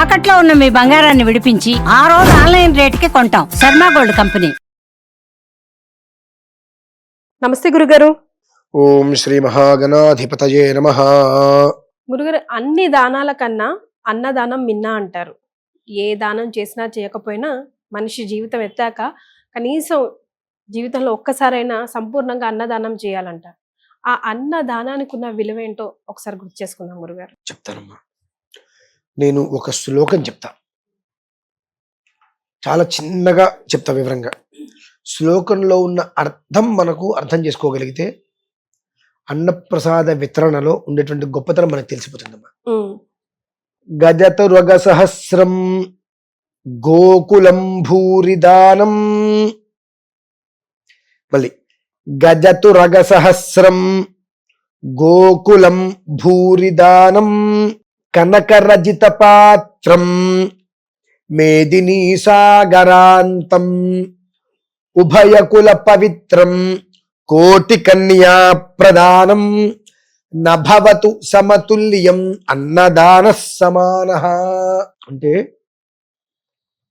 తాకట్లో ఉన్న మీ బంగారాన్ని విడిపించి ఆ రోజు ఆన్లైన్ రేటుకి కొంటాం. Sharma gold company. నమస్తే గురుగారు. ఓం శ్రీ మహాగణాధిపతయే నమ. గురుగారు అన్ని దానాల కన్నా అన్నదానం మిన్నా అంటారు. ఏ దానం చేసినా చేయకపోయినా మనిషి జీవితం ఎత్తాక కనీసం జీవితంలో ఒక్కసారైనా సంపూర్ణంగా అన్నదానం చేయాలంట. ఆ అన్నదానానికి ఉన్న విలువ ఏంటో ఒకసారి గుర్తు చేసుకుందాం గురుగారు. చెప్తానమ్మా. నేను ఒక శ్లోకం చెప్తా. చాలా చిన్నగా చెప్తా వివరంగా. శ్లోకంలో ఉన్న అర్థం మనకు అర్థం చేసుకోగలిగితే అన్నప్రసాద వితరణలో ఉండేటువంటి గొప్పతనం మనకు తెలిసిపోతుందమ్మా. ఉమ్, గజతురగ సహస్రం గోకులం భూరిదానం మళ్ళీ గజతురగ సహస్రం గోకులం భూరిదానం కనకరజిత పాత్రం మేదినీ సాగరాంతం ఉభయకుల పవిత్రం కోటి కన్యా ప్రదానం నభవతు సమతుల్యం అన్నదాన సమాన అంటే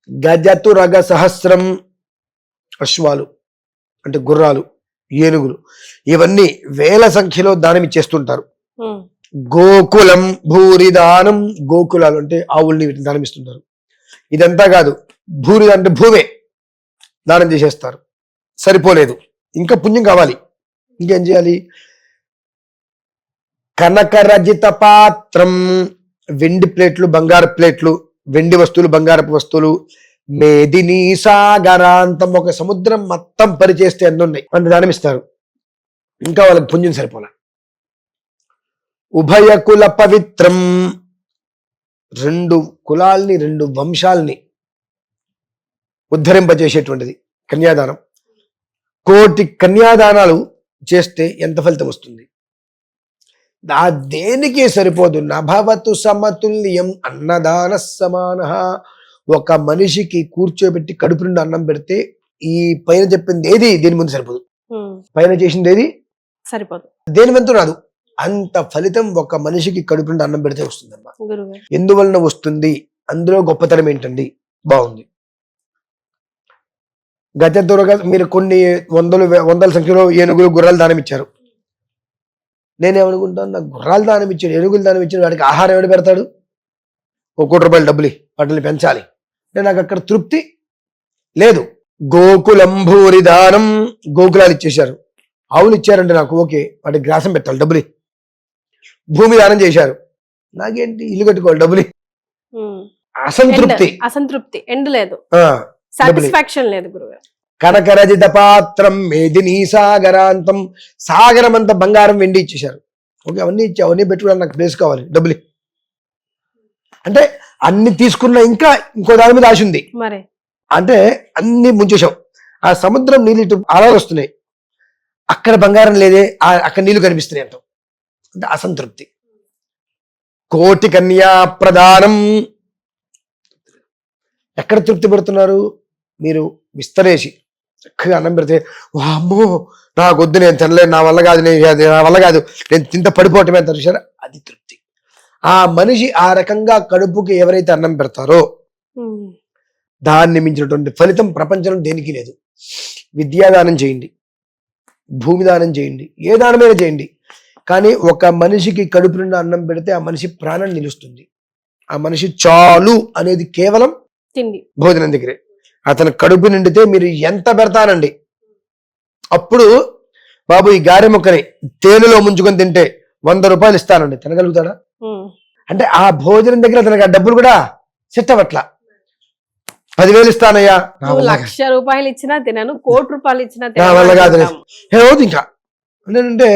గజతురగ సహస్రం అశ్వాలు అంటే గుర్రాలు ఏనుగులు ఇవన్నీ వేల సంఖ్యలో దానం ఇచ్చేస్తుంటారు గోకులం భూరిదానం గోకులాలు అంటే ఆవుల్ని వీటిని దానమిస్తుంటారు ఇదంతా కాదు భూరి అంటే భూమే దానం చేసేస్తారు. సరిపోలేదు. ఇంకా పుణ్యం కావాలి. ఇంకేం చేయాలి? కనకరజిత పాత్రం వెండి ప్లేట్లు బంగారు ప్లేట్లు వెండి వస్తువులు బంగారపు వస్తువులు మేదినీ సాగరాంతం ఒక సముద్రం మొత్తం పరిచేస్తే అన్ని ఉన్నాయి. దానమిస్తారు దానం ఇస్తారు. ఇంకా వాళ్ళకి పుణ్యం సరిపోలే. ఉభయ కుల పవిత్రం. రెండు కులాల్ని రెండు వంశాల్ని ఉద్ధరింపజేసేటువంటిది కన్యాదానం. కోటి కన్యాదానాలు చేస్తే ఎంత ఫలితం వస్తుంది? ఆ దేనికి సరిపోదు? నభవతు సమతుల్యం అన్నదాన సమాన. ఒక మనిషికి కూర్చోబెట్టి కడుపు నుండి అన్నం పెడితే ఈ పైన చెప్పింది ఏది? దేని ముందు సరిపోదు. పైన చేసింది ఏది? సరిపోదు. దేని వెంతు రాదు. అంత ఫలితం ఒక మనిషికి కడుపు నుండి అన్నం పెడితే వస్తుందమ్మా. ఎందువలన వస్తుంది? అందులో గొప్పతనం ఏంటండి? బాగుంది. గత దురగ మీరు కొన్ని వందలు వందల సంఖ్యలో ఏనుగులు గుర్రాలు దానం ఇచ్చారు. నేనేమనుకుంటాను? నాకు గుర్రాలు దానం ఇచ్చాడు ఏనుగులు దానం ఇచ్చాడు వాడికి ఆహారం ఎవడు పెడతాడు? ఒక కోటి రూపాయలు డబ్బులు వాటిని పెంచాలి. అంటే నాకు అక్కడ తృప్తి లేదు. గోకులంభూరి దానం గోకులాలు ఇచ్చేశారు. ఆవులు ఇచ్చారంటే నాకు ఓకే వాటికి గ్రాసం పెట్టాలి డబ్బులు. భూమి దానం చేశారు. నాకేంటి ఇల్లు కట్టుకోవాలి డబ్బులు అసంతృప్తి. అసంతృప్తి. ఎండ్ లేదు. సాటిస్ఫాక్షన్ లేదు గురుగారు. కనకరజిత పాత్రం మేదిని సాగరాంతం సాగరం అంతా బంగారం వెండి ఇచ్చేశారు. ఓకే అవన్నీ ఇచ్చి అవన్నీ పెట్టుకోవడానికి నాకు ప్లేస్ కావాలి డబ్బులు అంటే అన్ని తీసుకున్న ఇంకా ఇంకో దాని మీద ఆశ ఉంది. మరి. అంటే అన్ని ముంచేశాం. ఆ సముద్రం నీళ్ళు ఇటు వస్తున్నాయి. అక్కడ బంగారం లేదే అక్కడ నీళ్ళు కనిపిస్తున్నాయి అంటాం. అంటే అసంతృప్తి. కోటి కన్యా ప్రదానం. ఎక్కడ తృప్తి పడుతున్నారు? మీరు విస్తరేసి చక్కగా అన్నం పెడితే వామ్మో నాకు వద్దు నేను తినలేను నా వల్ల కాదు నేను నా వల్ల కాదు నేను తింత పడిపోవటమే చూసారా అది తృప్తి. ఆ మనిషి ఆ రకంగా కడుపుకి ఎవరైతే అన్నం పెడతారో దాన్ని మించినటువంటి ఫలితం ప్రపంచంలో దేనికి లేదు. విద్యాదానం చేయండి. భూమి దానం చేయండి. ఏ దానమైనా చేయండి. కానీ ఒక మనిషికి కడుపు నిండా అన్నం పెడితే ఆ మనిషి ప్రాణం నిలుస్తుంది. ఆ మనిషి చాలు అనేది కేవలం తిండి. భోజనం దగ్గరే. అతను కడుపు నిండితే మీరు ఎంత పెడతానండి అప్పుడు బాబు ఈ గారె మొక్కని తేనెలో ముంచుకొని తింటే వంద రూపాయలు ఇస్తానండి. తినగలుగుతాడా? అంటే ఆ భోజనం దగ్గర అతనికి ఆ డబ్బులు కూడా సెట్ అవ్వట్లా పదివేలు ఇస్తానయ్యా. లక్ష రూపాయలు ఇచ్చినా తినను కోటి రూపాయలు ఇచ్చినా వల్ల కాదు ఇంకా ఏంటంటే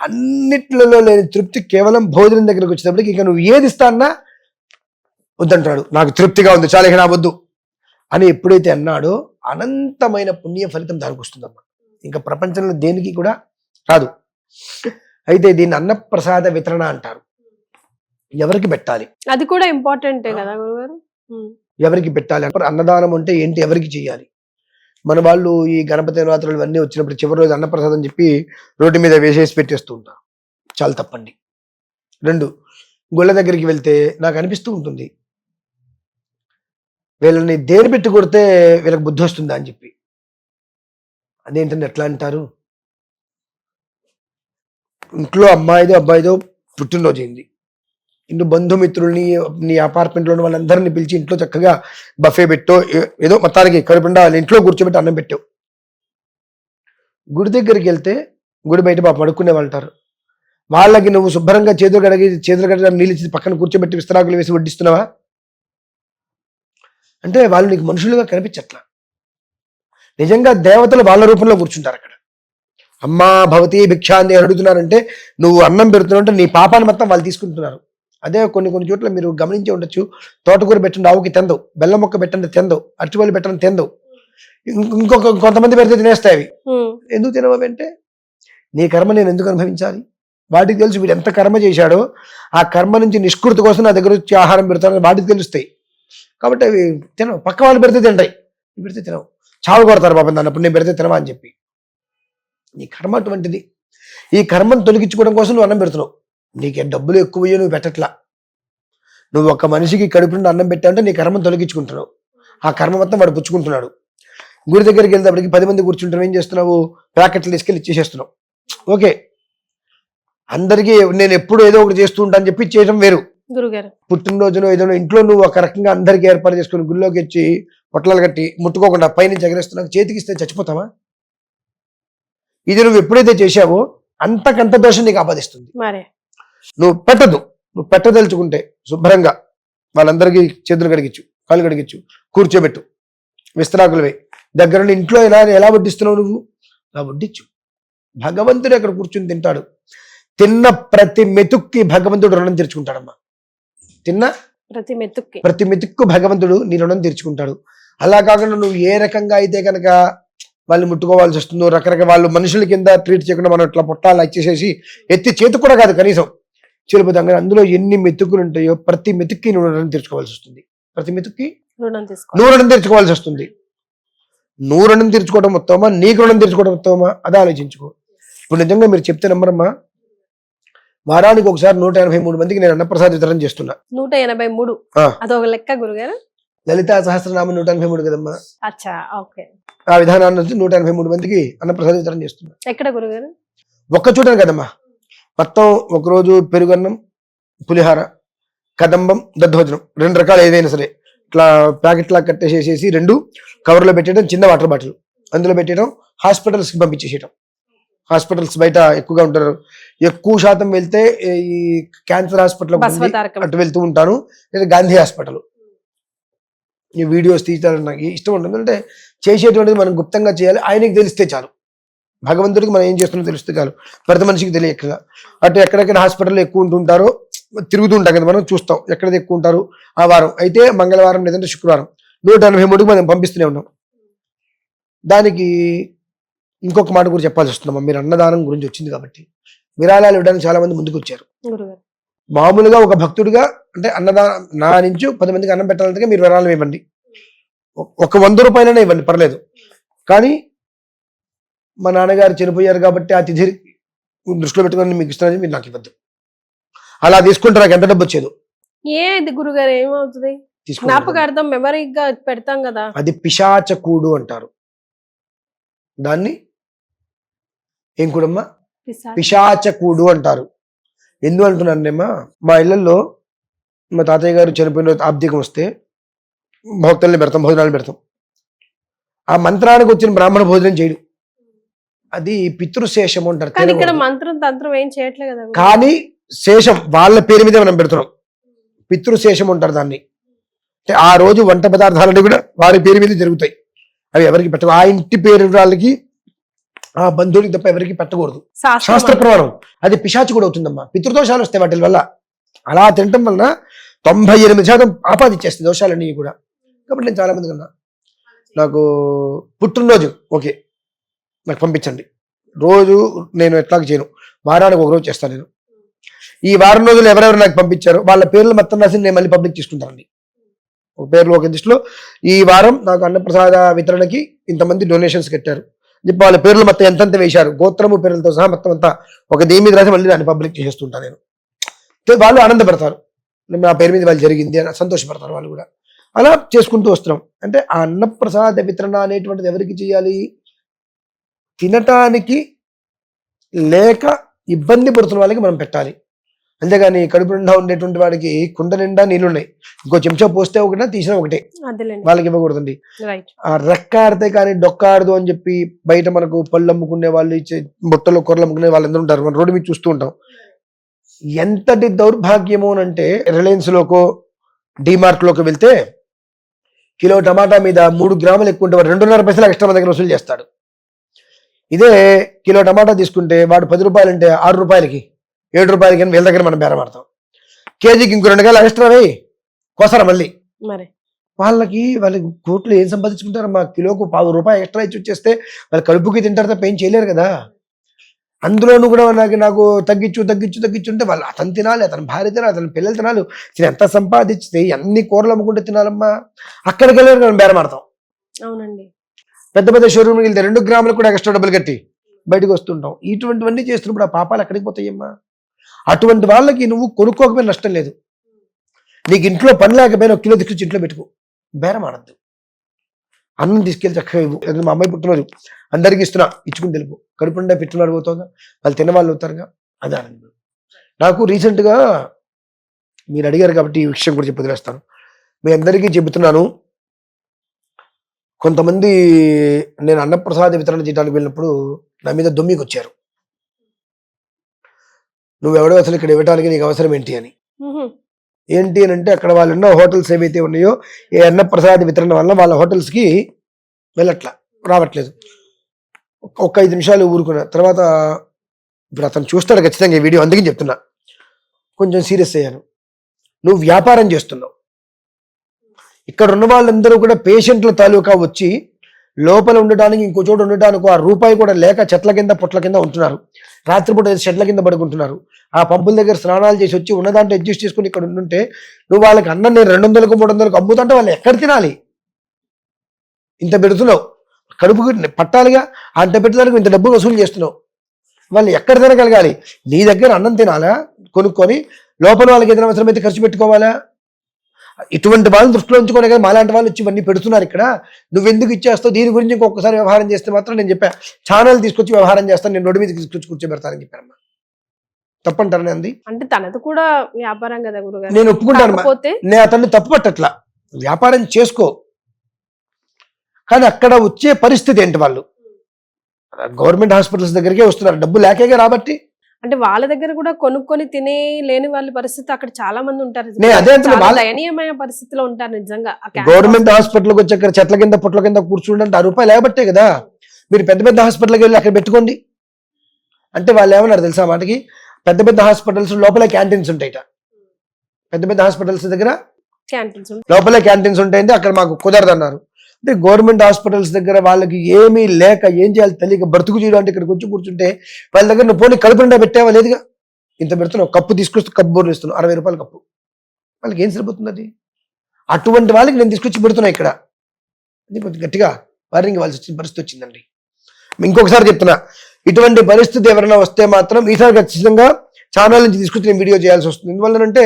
అన్నిట్లలో లేని తృప్తి కేవలం భోజనం దగ్గరకు వచ్చేటప్పటికి ఇంకా నువ్వు ఏది ఇస్తానా వద్దంటాడు. నాకు తృప్తిగా ఉంది చాలా ఇక నా వద్దు అని ఎప్పుడైతే అన్నాడో అనంతమైన పుణ్య ఫలితం దానికి వస్తుందమ్మా ఇంకా ప్రపంచంలో దేనికి కూడా రాదు. అయితే దీన్ని అన్నప్రసాద వితరణ అంటారు. ఎవరికి పెట్టాలి? అది కూడా ఇంపార్టెంటే కదా గురుగారు? ఎవరికి పెట్టాలి? అన్నదానం అంటే ఏంటి? ఎవరికి చేయాలి? మన వాళ్ళు ఈ గణపతి నవరాత్రులు ఇవన్నీ వచ్చినప్పుడు చివరి రోజు అన్నప్రసాదం చెప్పి రోడ్డు మీద వేసేసి పెట్టేస్తూ ఉంటారు చాలా తప్పండి. రెండు గుళ్ళ దగ్గరికి వెళ్తే నాకు అనిపిస్తూ ఉంటుంది. వీళ్ళని దేని పెట్టి కొడితే వీళ్ళకి బుద్ధి వస్తుందా అని చెప్పి. అదేంటంటే ఎట్లా అంటారు? ఇంట్లో అమ్మాయిదో అబ్బాయిదో పుట్టినరోజు అయింది. ఇంట్లో బంధుమిత్రుల్ని నీ అపార్ట్మెంట్లోని వాళ్ళందరినీ పిలిచి ఇంట్లో చక్కగా బఫే పెట్టో ఏదో మొత్తానికి కడుపుండా వాళ్ళ ఇంట్లో కూర్చోబెట్టి అన్నం పెట్టావు. గుడి దగ్గరికి వెళ్తే గుడి బయట పాప పడుకునే వాళ్ళంటారు. వాళ్ళకి నువ్వు శుభ్రంగా చేతులు కడిగి చేతులు కడిగి నీళ్ళు ఇచ్చి పక్కన కూర్చోబెట్టి విస్తరాకులు వేసి వడ్డిస్తున్నావా అంటే వాళ్ళు నీకు మనుషులుగా కనిపించట్లా. నిజంగా దేవతలు వాళ్ళ రూపంలో కూర్చుంటారు అక్కడ. అమ్మా భవతి భిక్షాన్ని అని అడుగుతున్నారంటే నువ్వు అన్నం పెడుతున్నావు అంటే నీ పాపాన్ని మొత్తం వాళ్ళు తీసుకుంటున్నారు. అదే కొన్ని కొన్ని చోట్ల మీరు గమనించి ఉండొచ్చు. తోటకూర పెట్టండి ఆవుకి తెందవు బెల్లం మొక్క పెట్టండి తెందవు అరటిపళ్ళు పెట్టండి తెందవు ఇంకొ- ఇంకొక కొంతమంది పెడితే తినేస్తాయి అవి. ఎందుకు తినవు అంటే నీ కర్మ నేను ఎందుకు అనుభవించాలి? వాటికి తెలుసు వీడు ఎంత కర్మ చేశాడో. ఆ కర్మ నుంచి నిష్కృతి కోసం నా దగ్గర వచ్చి ఆహారం పెడతానని వాటికి తెలుస్తాయి. కాబట్టి అవి తినవు. పక్క వాళ్ళు పెడితే తింటాయి. పెడితే తినవు. చావు కొడతారు పాపం దాన్ని అప్పుడు నేను పెడితే తినవా అని చెప్పి. నీ కర్మ అటువంటిది. ఈ కర్మను తొలగించుకోవడం కోసం నువ్వు అన్నం పెడుతున్నావు. నీకే డబ్బులు ఎక్కువయ్యో నువ్వు పెట్టట్లా. నువ్వు ఒక మనిషికి కడుపు నుండి అన్నం పెట్టావంటే నీ కర్మను తొలగించుకుంటున్నావు. ఆ కర్మ మొత్తం వాడు పుచ్చుకుంటున్నాడు. గుడి దగ్గరికి వెళ్తే పది మంది కూర్చుంటావు ఏం చేస్తున్నావు? ప్యాకెట్లు తీసుకెళ్ళి ఇచ్చేసేస్తున్నావు. ఓకే. అందరికీ నేను ఎప్పుడు ఏదో ఒకటి చేస్తూ ఉంటాను చెప్పి చేయడం వేరు. గురుగారు. పుట్టినరోజునో ఏదో ఇంట్లో నువ్వు ఒక రకంగా అందరికీ ఏర్పాటు చేసుకుని గుళ్ళోకి వచ్చి పొట్లాలు కట్టి ముట్టుకోకుండా పైనుంచి ఎగరేస్తున్నావు చేతికి ఇస్తే చచ్చిపోతావా? ఇది నువ్వు ఎప్పుడైతే చేశావో అంతకంత దోషం నీకు ఆపాదిస్తుంది. నువ్వు పెట్టదు. నువ్వు పెట్టదలుచుకుంటే శుభ్రంగా వాళ్ళందరికీ చేతులు కడిగించు కాళ్ళు కడిగించు కూర్చోబెట్టు. విస్తరాకులు వేయి. దగ్గర నుండి ఇంట్లో ఎలా ఎలా వడ్డిస్తున్నావు నువ్వు? అలా వడ్డించు భగవంతుడు అక్కడ కూర్చుని తింటాడు. తిన్న ప్రతి మెతుక్కి భగవంతుడు రుణం తీర్చుకుంటాడమ్మా. తిన్న ప్రతి మెతుక్కి. ప్రతి మెతుక్కు భగవంతుడు నీ రుణం తీర్చుకుంటాడు. అలా కాకుండా నువ్వు ఏ రకంగా అయితే కనుక వాళ్ళు ముట్టుకోవాల్సి వస్తుందో రకరకాల వాళ్ళు మనుషుల కింద ట్రీట్ చేయకుండా మనం ఇట్లా పొట్టాలు ఇచ్చేసేసి ఎత్తి చేతి కూడా కాదు కనీసం. చెలిపోతాం కానీ అందులో ఎన్ని మెతుకులు ఉంటాయో ప్రతి మెతుక్కి రుణం తీర్చుకోవాల్సి వస్తుంది. ప్రతి మెతుక్కి రుణం తీర్చుకోవాల్సి వస్తుంది. రుణం తీర్చుకోవడం ఉత్తమమా? నీకు రుణం తీర్చుకోవడం ఉత్తమమా? అదే ఆలోచించుకో. ఇప్పుడు నిజంగా మీరు చెప్తే నమ్మరమ్మా? వారానికి ఒకసారి నూట ఎనభై మూడు మందికి నేను అన్నప్రసాద వితరణ చేస్తున్నా. నూట ఎనభై మూడు. అదొక లెక్క గురుగారు. లలితా సహస్రనామం నూట ఎనభై మూడు కదమ్మా? అచ్చా ఓకే. ఆ విధానాన్ని నూట ఎనభై మూడు మందికి అన్నప్రసాద వితరణ చేస్తున్నా. ఎక్కడ గురుగారు? ఒక్క చూడను కదమ్మా. మొత్తం ఒకరోజు పెరుగన్నం పులిహార కదంబం దద్దోజనం. రెండు రకాలు ఏదైనా సరే. ఇట్లా ప్యాకెట్ లా కట్టేసేసి రెండు కవర్లో పెట్టేయడం చిన్న వాటర్ బాటిల్. అందులో పెట్టేయడం హాస్పిటల్స్కి పంపించేసేయడం హాస్పిటల్స్ బయట ఎక్కువగా ఉంటారు. ఎక్కువ శాతం వెళ్తే ఈ క్యాన్సర్ హాస్పిటల్ అటు వెళ్తూ ఉంటాను లేదా గాంధీ హాస్పిటల్. ఈ వీడియోస్ తీయడానికి నాకు ఇష్టం ఉంటుంది. అంటే చేసేటువంటిది మనం గుప్తంగా చేయాలి. ఆయనకి తెలిస్తే చాలు. భగవంతుడికి మనం ఏం చేస్తున్నా తెలిస్తే చాలు ప్రతి మనిషికి తెలియక అటు ఎక్కడెక్కడ హాస్పిటల్ ఎక్కువ ఉంటుంటారో తిరుగుతూ ఉంటాం కదా మనం చూస్తాం ఎక్కడ ఎక్కువ ఉంటారు ఆ వారం. అయితే మంగళవారం లేదంటే శుక్రవారం. నూట ఎనభై మూడుకి మనం పంపిస్తూనే ఉన్నాం. దానికి ఇంకొక మాట కూడా చెప్పాల్సి వస్తుందమ్మా మీరు అన్నదానం గురించి వచ్చింది కాబట్టి. విరాళాలు ఇవ్వడానికి చాలా మంది ముందుకు వచ్చారు. మామూలుగా ఒక భక్తుడిగా అంటే అన్నదానం నా నుంచి పది మందికి అన్నం పెట్టాలంటే మీరు విరాళం ఇవ్వండి. ఒక వంద రూపాయలనే ఇవ్వండి పర్లేదు. కానీ మా నాన్నగారు చనిపోయారు కాబట్టి ఆ తిథి దృష్టిలో పెట్టుకొని మీకు ఇస్తానని మీరు నాకు ఇవ్వద్దు. అలా తీసుకుంటే నాకు ఎంత డబ్బు వచ్చేది? ఏ ఇది గురుగారు? ఏమవుతుంది. జ్ఞాపకార్థం మెమరీగా పెడతాం కదా. అది పిశాచకూడు అంటారు. దాన్ని ఏం కూడమ్మా? పిశాచ. పిశాచకూడు అంటారు. ఎందు అంటున్నానేమా మా ఇళ్ళలో మా తాతయ్య గారు చనిపోయిన ఆబ్దికం వస్తే భక్తుల్ని పెడతాం భోజనాలు పెడతాం. ఆ మంత్రానికి వచ్చిన బ్రాహ్మణ భోజనం చేయడు. అది పితృశేషం అంటారు కానీ ఇక్కడ. మంత్రం తంత్రం ఏం చేయట్లేదు కదా. కానీ శేషం వాళ్ళ పేరు మీదే మనం పెడుతున్నాం. పితృశేషం అంటారు దాన్ని. అంటే ఆ రోజు వంట పదార్థాలన్నీ కూడా వారి పేరు మీద జరుగుతాయి. అవి ఎవరికి పెట్ట ఆ ఇంటి పేరు వాళ్ళకి ఆ బంధువులకి తప్ప ఎవరికి పెట్టకూడదు. శాస్త్రం. ప్రమాణం అది పిశాచి కూడా అవుతుందమ్మా. పితృదోషాలు వస్తాయి వాటి వల్ల. అలా తినటం వలన తొంభై ఎనిమిది శాతం ఆపాదిచ్చేస్తాయి దోషాలన్నీ కూడా. కాబట్టి నేను చాలా మంది కన్నా నాకు పుట్టినరోజు ఓకే. నాకు పంపించండి. రోజు నేను ఎట్లాగ చేయను. వారానికి ఒక రోజు చేస్తాను నేను. ఈ వారం రోజులు ఎవరెవరు నాకు పంపించారు వాళ్ళ పేర్లు మొత్తం రాసి నేను మళ్ళీ పబ్లిక్ తీసుకుంటానండి ఒక పేర్లు ఒక దృష్టిలో ఈ వారం నాకు అన్నప్రసాద వితరణకి ఇంతమంది డొనేషన్స్ కట్టారు. చెప్పి వాళ్ళ పేర్లు మొత్తం ఎంతంత వేశారు గోత్రము పేర్లతో సహా మొత్తం అంతా ఒక దేని మీద రాసి మళ్ళీ దాన్ని పబ్లిక్ చేస్తుంటాను నేను. వాళ్ళు ఆనందపడతారు. నా పేరు మీద వాళ్ళు జరిగింది అని సంతోషపడతారు వాళ్ళు కూడా. అలా చేసుకుంటూ వస్తున్నాం. అంటే ఆ అన్నప్రసాద వితరణ అనేటువంటిది ఎవరికి చేయాలి? తినటానికి లేక ఇబ్బంది పడుతున్న వాళ్ళకి మనం పెట్టాలి. అంతేగాని కడుపు నిండా ఉండేటువంటి వాడికి కుండ నిండా నీళ్ళున్నాయి. ఇంకో చెంచా పోస్తే ఒకటే తీసిన ఒకటే. వాళ్ళకి ఇవ్వకూడదండి. ఆ రెక్క ఆడితే కానీ డొక్క ఆడదు అని చెప్పి బయట మనకు పళ్ళు అమ్ముకునే వాళ్ళు ఇచ్చే బుట్టలో కూరలు అమ్ముకునే వాళ్ళందరూ ఉంటారు. మనం రోడ్డు మీద చూస్తూ ఉంటాం. ఎంతటి దౌర్భాగ్యము అని అంటే రిలయన్స్ లోకో వెళ్తే కిలో టమాటా మీద మూడు గ్రాములు ఎక్కువ ఉంటే వాడు రెండున్నర పైసలు ఎక్స్ట్రా మన దగ్గర వసూలు చేస్తాడు. ఇదే కిలో టమాటా తీసుకుంటే వాడు పది రూపాయలు అంటే ఆరు రూపాయలకి ఏడు రూపాయలకి అని వీళ్ళ దగ్గర మనం బేరం ఆడతాం కేజీకి ఇంకో రెండు గేల ఎక్స్ట్రా వేయి. కోసరా మళ్ళీ? మరి. వాళ్ళకి వాళ్ళకి కోట్లు ఏం సంపాదించుకుంటారు మా కిలోకు పావు రూపాయి ఎక్స్ట్రా ఇచ్చి వచ్చేస్తే వాళ్ళు కడుపుకి తింటారు తప్ప ఏం చేయలేరు కదా. అందులోనూ కూడా నాకు నాకు తగ్గించు తగ్గించు తగ్గించు అంటే వాళ్ళు అతను తినాలి అతని భార్య తినాలి అతని పిల్లలు తినాలి. తిని ఎంత సంపాదించితే అన్ని కూరలు అమ్ముకుంటే తినాలమ్మా? అక్కడికి వెళ్ళారు మనం బేరమాడతాం అవునండి. పెద్ద పెద్ద షోరూమ్కి వెళ్తే రెండు గ్రాములు కూడా ఎక్స్ట్రా డబ్బులు కట్టి బయటకు వస్తుంటాం. ఇటువంటివన్నీ చేస్తున్నప్పుడు ఆ పాపాలు ఎక్కడికి పోతాయమ్మా? అటువంటి వాళ్ళకి నువ్వు కొనుక్కోకపోయినా నష్టం లేదు. నీకు ఇంట్లో పని లేకపోయినా ఒక కిలో తీసుకొచ్చి ఇంట్లో పెట్టుకో. బేరం ఆడద్దు. అన్నం తీసుకెళ్ళి చక్కగా ఇవ్వు. మా అమ్మాయి పుట్టినరోజు. అందరికి ఇస్తున్నా. ఇచ్చుకుని తెలుపు కడుపు నిండా పెట్టున్నాడు పోతుందా? వాళ్ళు తినవాళ్ళు అవుతారుగా? అది ఆనందం. నాకు రీసెంట్గా మీరు అడిగారు కాబట్టి ఈ విషయం కూడా చెప్పి వదిలేస్తాను. మీ అందరికీ చెబుతున్నాను. కొంతమంది నేను అన్నప్రసాద వితరణ చేయడానికి వెళ్ళినప్పుడు నా మీద దొమ్మికి వచ్చారు నువ్వెవడో అసలు ఇక్కడ ఇవ్వడానికి నీకు అవసరం ఏంటి అని. ఏంటి అని అంటే అక్కడ వాళ్ళు ఉన్న హోటల్స్ ఏవైతే ఉన్నాయో ఈ అన్నప్రసాద వితరణ వల్ల వాళ్ళ hotels కి వెళ్ళట్లా రావట్లేదు. ఒక్క- ఒక్క ఐదు నిమిషాలు ఊరుకున్నా తర్వాత ఇప్పుడు అతను చూస్తాడు ఖచ్చితంగా ఈ వీడియో అందుకని చెప్తున్నా. కొంచెం సీరియస్ అయ్యాను. నువ్వు వ్యాపారం చేస్తున్నావు. ఇక్కడ ఉన్న వాళ్ళందరూ కూడా పేషెంట్ల తాలూకా వచ్చి లోపల ఉండడానికి ఇంకో చోట ఉండడానికి ఆ రూపాయి కూడా లేక చెట్ల కింద పొట్ల కింద ఉంటున్నారు. రాత్రిపూట షెడ్ల కింద పడుకుంటున్నారు. ఆ పంపుల దగ్గర స్నానాలు చేసి వచ్చి ఉన్న దాంట్లో అడ్జస్ట్ చేసుకుని ఇక్కడ ఉంటుంటే నువ్వు వాళ్ళకి అన్నం నేను రెండు వందలకు మూడు వందలకు అమ్ముతుంటే వాళ్ళు ఎక్కడ తినాలి? ఇంత పెడుతున్నావు. కడుపు పట్టాలిగా? అంత పెట్టడానికి ఇంత డబ్బు వసూలు చేస్తున్నావు. వాళ్ళు ఎక్కడ తినగలగాలి? నీ దగ్గర అన్నం తినాలా? కొనుక్కొని లోపల వాళ్ళకి ఏదైనా అవసరమైతే ఖర్చు పెట్టుకోవాలా? ఇటువంటి వాళ్ళని దృష్టిలో ఉంచుకోనే కదా మాలాంటి వాళ్ళు వచ్చి ఇవన్నీ పెడుతున్నారు ఇక్కడ. నువ్వెందుకు ఇచ్చేస్తావు? దీని గురించి ఇంకొకసారి వ్యవహారం చేస్తే మాత్రం నేను చెప్పా ఛానల్ తీసుకొచ్చి వ్యవహారం చేస్తాను నేను రోడ్డు మీద తీసుకొచ్చి కూర్చోబెడతానని చెప్పానమ్మా తప్పంటారని అంది అంటే తనది కూడా వ్యాపారం కదా గురుగారు. నేను ఒప్పుకుంటాను నేను అతన్ని తప్పు పట్టట్లా. వ్యాపారం చేసుకో. కానీ అక్కడ వచ్చే పరిస్థితి ఏంటి వాళ్ళు? గవర్నమెంట్ హాస్పిటల్స్ దగ్గరికే వస్తున్నారు. డబ్బు లేకేగా రాబట్టి అంటే వాళ్ళ దగ్గర కూడా కొనుక్కొని తినే లేని వాళ్ళ పరిస్థితి అక్కడ చాలా మంది ఉంటారు. దయనీయమైన పరిస్థితిలో ఉంటారు నిజంగా గవర్నమెంట్ హాస్పిటల్కి వచ్చి అక్కడ చెట్ల కింద పుట్ల కింద కూర్చుంటే ఆ రూపాయలు లేబట్టే కదా. మీరు పెద్ద పెద్ద హాస్పిటల్కి వెళ్ళి అక్కడ పెట్టుకోండి. అంటే వాళ్ళు ఏమన్నారు తెలుసా మాటకి? పెద్ద పెద్ద హాస్పిటల్స్ లోపల క్యాంటీన్స్ ఉంటాయిట. పెద్ద పెద్ద హాస్పిటల్స్ దగ్గర క్యాంటీన్స్ ఉంటాయి. లోపలే క్యాంటీన్స్ ఉంటాయంటే అక్కడ మాకు కుదరదు అన్నారు అంటే గవర్నమెంట్ హాస్పిటల్స్ దగ్గర వాళ్ళకి ఏమీ లేక ఏం చేయాలి తెలియక బ్రతుకు చేయడానికి ఇక్కడికి వచ్చి కూర్చుంటే వాళ్ళ దగ్గర నువ్వు పోనీ కడుపు పెట్టావా లేదుగా? ఇంత పెడుతున్నావు కప్పు తీసుకొస్తే కప్పు బోర్లు ఇస్తున్నావు అరవై రూపాయల కప్పు. వాళ్ళకి ఏం సరిపోతుంది అది? అటువంటి వాళ్ళకి నేను తీసుకొచ్చి పెడుతున్నా ఇక్కడ. అది కొంచెం గట్టిగా వారిని ఇవ్వాల్సి వచ్చిన పరిస్థితి వచ్చిందండి. ఇంకొకసారి చెప్తున్నా ఇటువంటి పరిస్థితి ఎవరైనా వస్తే మాత్రం ఈసారి ఖచ్చితంగా ఛానల్ నుంచి తీసుకొచ్చి నేను వీడియో చేయాల్సి వస్తుంది. ఎందువల్లనంటే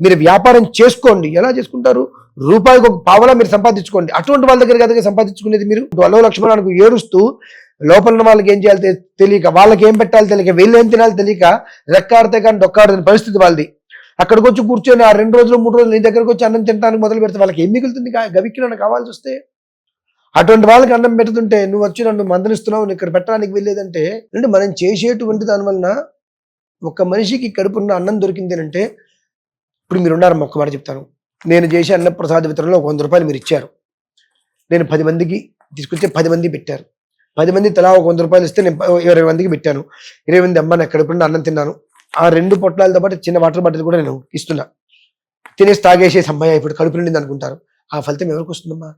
మీరు వ్యాపారం చేసుకోండి. ఎలా చేసుకుంటారు? రూపాయికి ఒక పావలా మీరు సంపాదించుకోండి. అటువంటి వాళ్ళ దగ్గర కదా సంపాదించుకునేది మీరు? అలో లక్ష్మణానికి ఏడుస్తూ లోపల వాళ్ళకి ఏం చేయాలి తెలియక వాళ్ళకి ఏం పెట్టాలి తెలియక వీళ్ళు ఏం తినాలి తెలియక రెక్కాడితే కానీ డొక్కాడని పరిస్థితి వాళ్ళది. అక్కడికి వచ్చి కూర్చొని ఆ రెండు రోజులు మూడు రోజులు నీ దగ్గరకు వచ్చి అన్నం తినడానికి మొదలు పెడితే వాళ్ళకి ఏం మిగులుతుంది? గవిక్కి కావాల్సి వస్తే? అటువంటి వాళ్ళకి అన్నం పెడుతుంటే నువ్వు వచ్చి నన్ను మందలిస్తున్నావు నువ్వు ఇక్కడ పెట్టడానికి వెళ్ళేదంటే అంటే మనం చేసేటువంటి దాని వలన ఒక మనిషికి కడుపున్న అన్నం దొరికింది అంటే ఇప్పుడు మీరు ఉన్నారమ్మా ఒక్క మాట చెప్తాను. నేను చేసే అన్నప్రసాద వితరణలో ఒక వంద రూపాయలు మీరు ఇచ్చారు. నేను పది మందికి తీసుకొచ్చే పది మంది పెట్టారు. పది మంది తలా ఒక వంద రూపాయలు ఇస్తే నేను ఇరవై మందికి పెట్టాను. ఇరవై మంది అమ్మ నాకు కడుపున్న అన్నం తిన్నాను. ఆ రెండు పొట్లాలతో పాటు చిన్న వాటర్ బాటిల్ కూడా నేను ఇస్తున్నా. తినేసి తాగేసేసి అమ్మాయి ఇప్పుడు కడుపు నిండింది అనుకుంటారు. ఆ ఫలితం ఎవరికి వస్తుందమ్మా?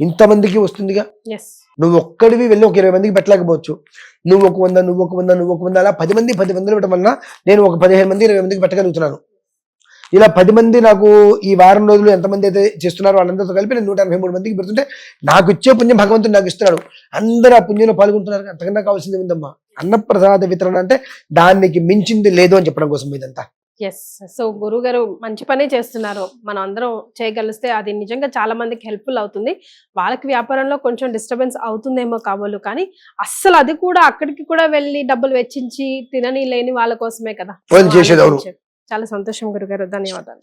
ఇంతమందికి వస్తుందిగా? నువ్వు ఒక్కడివి వెళ్ళి ఒక ఇరవై మందికి పెట్టలేకపోవచ్చు. నువ్వు ఒక వంద నువ్వు ఒక వంద నువ్వు ఒక వంద అలా పది మంది పది మందిని పెట్టడం వలన నేను ఒక పదిహేను మంది ఇరవై మందికి పెట్టగలుగుతున్నాను. ఇలా పది మంది నాకు ఈ వారం రోజులు ఎంతమంది అయితే చేస్తున్నారో వాళ్ళందరితో కలిపి నేను నూట ఎనభై మూడు మందికి పెడుతుంటే నాకు ఇచ్చే పుణ్యం భగవంతుడు నాకు ఇస్తున్నాడు. అందరూ ఆ పుణ్యంలో పాల్గొంటున్నారు. అంతకన్నా కావాల్సింది ఉందమ్మా అన్నప్రసాద వితరణ అంటే దానికి మించింది లేదు అని చెప్పడం కోసం ఇదంతా. ఎస్ సో గురుగారు మంచి పనే చేస్తున్నారు. మనం అందరం చేయగలిస్తే అది నిజంగా చాలా మందికి హెల్ప్ఫుల్ అవుతుంది. వాళ్ళకి వ్యాపారంలో కొంచెం డిస్టర్బెన్స్ అవుతుందేమో కాబోలు కానీ అస్సలు అది కూడా అక్కడికి కూడా వెళ్ళి డబ్బులు వెచ్చించి తినని లేని వాళ్ళ కోసమే కదా. చాలా సంతోషం గురుగారు. ధన్యవాదాలు.